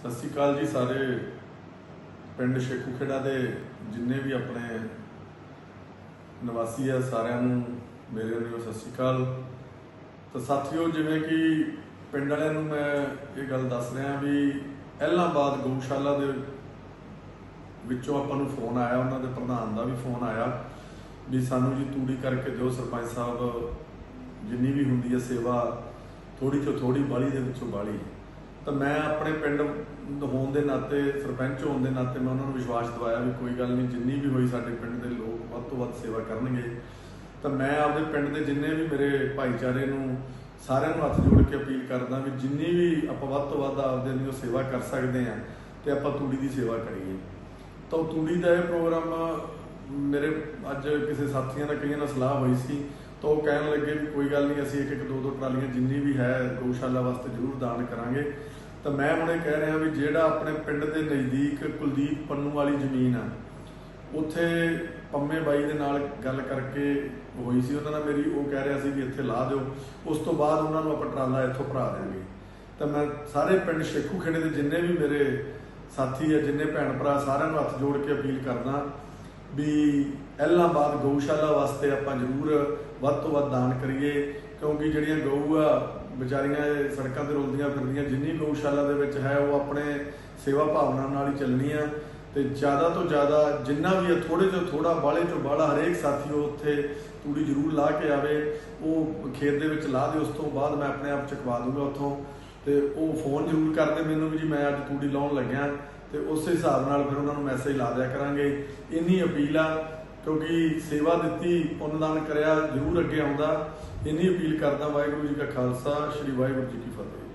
ਸਤਿ ਸ਼੍ਰੀ ਅਕਾਲ ਜੀ ਸਾਰੇ ਪਿੰਡ ਸ਼ੇਖੂ ਖੇੜਾ ਦੇ ਜਿੰਨੇ ਵੀ ਆਪਣੇ ਨਿਵਾਸੀ ਆ, ਸਾਰਿਆਂ ਨੂੰ ਮੇਰੇ ਵੱਲੋਂ ਸਤਿ ਸ਼੍ਰੀ ਅਕਾਲ। ਤਾਂ ਸਾਥੀਓ, ਜਿਵੇਂ ਕਿ ਪਿੰਡ ਵਾਲਿਆਂ ਨੂੰ ਮੈਂ ਇਹ ਗੱਲ ਦੱਸ ਰਿਹਾ ਵੀ ਐਲਾਹਾਬਾਦ ਗਊਸ਼ਾਲਾ ਦੇ ਵਿੱਚੋਂ ਆਪਾਂ ਨੂੰ ਫੋਨ ਆਇਆ, ਉਹਨਾਂ ਦੇ ਪ੍ਰਧਾਨ ਦਾ ਵੀ ਫੋਨ ਆਇਆ ਵੀ ਸਾਨੂੰ ਜੀ ਤੂੜੀ ਕਰਕੇ ਦਿਓ ਸਰਪੰਚ ਸਾਹਿਬ, ਜਿੰਨੀ ਵੀ ਹੁੰਦੀ ਹੈ ਸੇਵਾ ਥੋੜੀ ਤੋਂ ਥੋੜੀ ਬਾਲੀ ਦੇ ਵਿੱਚੋਂ ਬਾਲੀ। ਤਾਂ ਮੈਂ ਆਪਣੇ ਪਿੰਡ ਹੋਣ ਦੇ ਨਾਤੇ, ਸਰਪੰਚ ਹੋਣ ਦੇ ਨਾਤੇ ਮੈਂ ਉਹਨਾਂ ਨੂੰ ਵਿਸ਼ਵਾਸ ਦਿਵਾਇਆ ਵੀ ਕੋਈ ਗੱਲ ਨਹੀਂ, ਜਿੰਨੀ ਵੀ ਹੋਈ ਸਾਡੇ ਪਿੰਡ ਦੇ ਲੋਕ ਵੱਧ ਤੋਂ ਵੱਧ ਸੇਵਾ ਕਰਨਗੇ। ਤਾਂ ਮੈਂ ਆਪਦੇ ਪਿੰਡ ਦੇ ਜਿੰਨੇ ਵੀ ਮੇਰੇ ਭਾਈਚਾਰੇ ਨੂੰ ਸਾਰਿਆਂ ਨੂੰ ਹੱਥ ਜੋੜ ਕੇ ਅਪੀਲ ਕਰਦਾ ਵੀ ਜਿੰਨੀ ਵੀ ਆਪਾਂ ਵੱਧ ਤੋਂ ਵੱਧ ਆਪਦੇ ਲਈ ਸੇਵਾ ਕਰ ਸਕਦੇ ਆ ਤੇ ਆਪਾਂ ਤੂੜੀ ਦੀ ਸੇਵਾ ਕਰੀਏ। ਤਾਂ ਉਹ ਤੂੜੀ ਦਾ ਇਹ ਪ੍ਰੋਗਰਾਮ ਮੇਰੇ ਅੱਜ ਕਿਸੇ ਸਾਥੀਆਂ ਦਾ ਕਈਆਂ ਨਾਲ ਸਲਾਹ ਹੋਈ ਸੀ ਤਾਂ ਉਹ ਕਹਿਣ ਲੱਗੇ ਵੀ ਕੋਈ ਗੱਲ ਨਹੀਂ, ਅਸੀਂ ਇੱਕ ਇੱਕ ਦੋ ਦੋ ਟਰਾਲੀਆਂ ਜਿੰਨੀ ਵੀ ਹੈ, ਗਊਸ਼ਾਲਾ ਵਾਸਤੇ ਜ਼ਰੂਰ ਦਾਨ ਕਰਾਂਗੇ। ਤਾਂ ਮੈਂ ਹੁਣ ਇਹ ਕਹਿ ਰਿਹਾ ਵੀ ਜਿਹੜਾ ਆਪਣੇ ਪਿੰਡ ਦੇ ਨਜ਼ਦੀਕ ਕੁਲਦੀਪ ਪੰਨੂ ਵਾਲੀ ਜ਼ਮੀਨ ਆ, ਉੱਥੇ ਪੰਮੇ ਬਾਈ ਦੇ ਨਾਲ ਗੱਲ ਕਰਕੇ ਹੋਈ ਸੀ ਉਹਨਾਂ ਨਾਲ ਮੇਰੀ ਉਹ ਕਹਿ ਰਿਹਾ ਸੀ ਵੀ ਇੱਥੇ ਲਾ ਦਿਓ। ਉਸ ਤੋਂ ਬਾਅਦ ਉਹਨਾਂ ਨੂੰ ਆਪਾਂ ਟਰਾਲਾ ਇੱਥੋਂ ਭਰਾ ਦੇਵਾਂਗੇ ਤਾਂ ਮੈਂ ਸਾਰੇ ਪਿੰਡ ਸ਼ੇਖੂ ਖੇੜੇ ਦੇ ਜਿੰਨੇ ਵੀ ਮੇਰੇ ਸਾਥੀ ਆ, ਜਿੰਨੇ ਭੈਣ ਭਰਾ, ਸਾਰਿਆਂ ਨੂੰ ਹੱਥ ਜੋੜ ਕੇ ਅਪੀਲ ਕਰਦਾ ਵੀ ਐਲਾਹਾਬਾਦ ਗਊਸ਼ਾਲਾ ਵਾਸਤੇ ਆਪਾਂ ਜ਼ਰੂਰ ਵੱਧ ਤੋਂ ਵੱਧ ਦਾਨ ਕਰੀਏ, ਕਿਉਂਕਿ ਜਿਹੜੀਆਂ ਗਊ ਆ, ਵਿਚਾਰੀਆਂ ਸੜਕਾਂ ਤੇ ਰੁਲਦੀਆਂ ਫਿਰਦੀਆਂ, ਜਿੰਨੀ ਗਊਸ਼ਾਲਾ ਦੇ ਵਿੱਚ ਹੈ, ਉਹ ਆਪਣੇ ਸੇਵਾ ਭਾਵਨਾ ਨਾਲ ਹੀ ਚੱਲਣੀ ਆ ਤੇ ਜ਼ਿਆਦਾ ਤੋਂ ਜ਼ਿਆਦਾ ਜਿੰਨਾ ਵੀ ਹੈ ਥੋੜੇ ਤੋਂ ਥੋੜਾ ਬਾਲੇ ਤੋਂ ਬਾਲਾ ਹਰੇਕ ਸਾਥੀ ਉਹ ਉੱਥੇ ਤੂੜੀ ਜ਼ਰੂਰ ਲਾ ਕੇ ਆਵੇ, ਉਹ ਖੇਤ ਦੇ ਵਿੱਚ ਲਾ ਦੇ, ਉਸ ਤੋਂ ਬਾਅਦ ਮੈਂ ਆਪਣੇ ਆਪ ਚਕਵਾ ਦੂੰਗਾ ਉੱਥੋਂ। ਤੇ ਉਹ ਫੋਨ ਜ਼ਰੂਰ ਕਰਦੇ ਮੈਨੂੰ ਵੀ ਜੀ ਮੈਂ ਅੱਜ ਤੂੜੀ ਲਾਉਣ ਲੱਗਿਆ। ਤੇ ਉਸੇ ਹਿਸਾਬ ਨਾਲ ਫਿਰ ਉਹਨਾਂ ਨੂੰ ਮੈਸੇਜ ਲਾ ਦਿਆ ਕਰਾਂਗੇ। ਇੰਨੀ ਅਪੀਲ ਆ, ਕਿਉਂਕਿ ਸੇਵਾ ਦਿੱਤੀ, ਪੁੰਨਦਾਨ ਕਰਿਆ, ਜ਼ਰੂਰ ਅੱਗੇ ਆਉਂਦਾ। ਇੰਨੀ ਅਪੀਲ ਕਰਦਾ ਵਾਹਿਗੁਰੂ ਜੀ ਕਾ ਖਾਲਸਾ, ਸ੍ਰੀ ਵਾਹਿਗੁਰੂ ਜੀ ਕੀ ਫਤਿਹ।